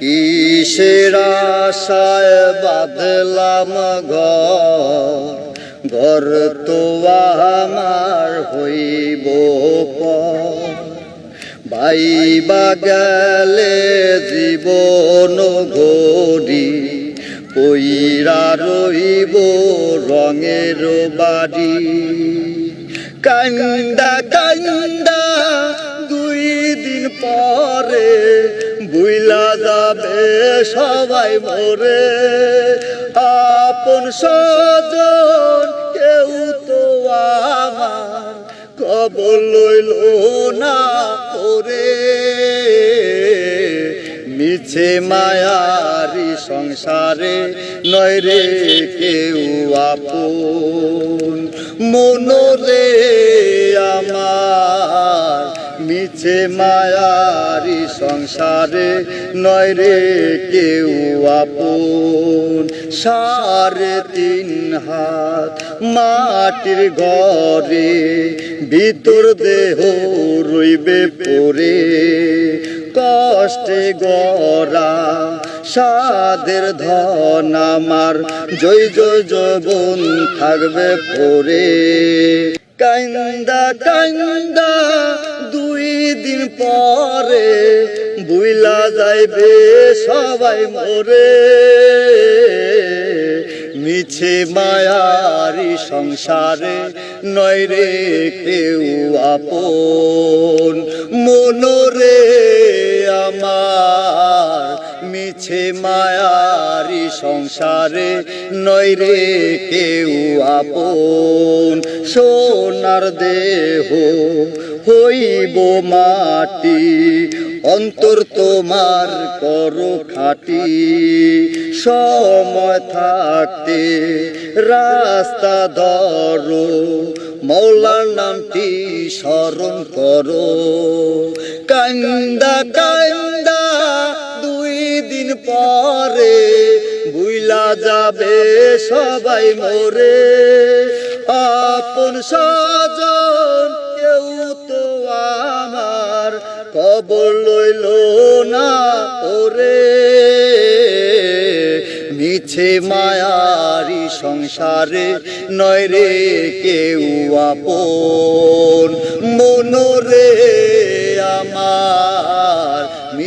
কিসের আশায় বাঁধলাম ঘর? ঘর তো আমার হইব পর। বাইবা গেলে জীবন ঘড়ি, পইরা রইব রঙের বাড়ি। কান্দা কান্দা দুই দিন পরে যাবে সবাই মরে। আপন সজন কেউ তো আমার কবর লইল না ওরে মিছে মায়ারি সংসারে নয় রে কেউ আপন। মনরে মিছে মায়ারি সংসারে নয় রে কেউ আপন। সারে তিন হাত মাটির ঘরে ভিতর দেহ রইবে পরে। কষ্টে গড়া সাদের ধন আমার। জয় জয় যবন থাকবে পরে। কান্দা কান্দা, দুই দিন পরে বুইলা যাইবে, সবাই মরে। মিছে মায়ারি সংসারে নয় রে কেউ আপন। মনোরে আমার মিছে মায়ারি সংসারে নৈরে কেউ আপন। সোনার দেহ হইব মাটি, অন্তর তোমার করো খাটি। সময় থাকতে রাস্তা ধরো, মৌলার নামটি স্মরণ করো। কান্দা কান্দা পরে বুইলা যাবে সবাই মরে। আপন সজন কেউ তো আমার কবর লইল না ওরে। মিছে মায়ারি সংসারে নয় রে কেউ আপন। মনরে আমার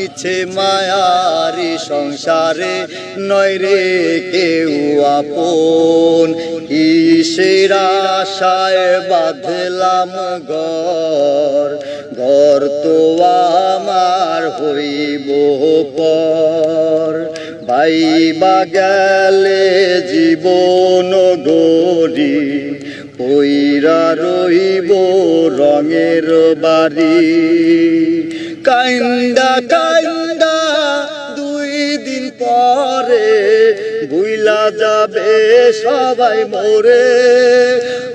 মিছে মায়ারি সংসারে, নয় রে কেউ আপন। কিসের আশায় বাঁধলাম ঘর ঘর তো আমার হইব পর। ভাইবা গেলে জীবন গড়ি, পইরা রইব রঙের বাড়ি। কান্দা কান্দা, দুই দিন পরে বুইলা যাবে, সবাই মরে।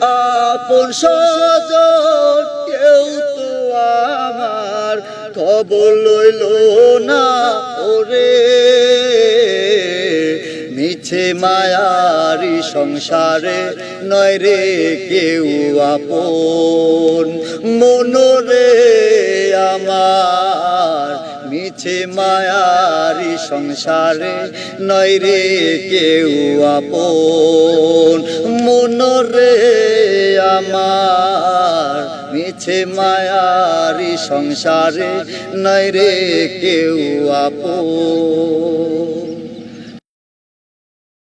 আপন সজন কেউ তো আমার খবর লইল না, ওরে। মিছে মায়ারি সংসারে নয় রে কেউ আপন। মনরে আমার মিছে মায়ারি সংসারে নয় রে কেউ আপন। মনরে আমার মিছে মায়ারি সংসারে নয় রে কেউ আপন।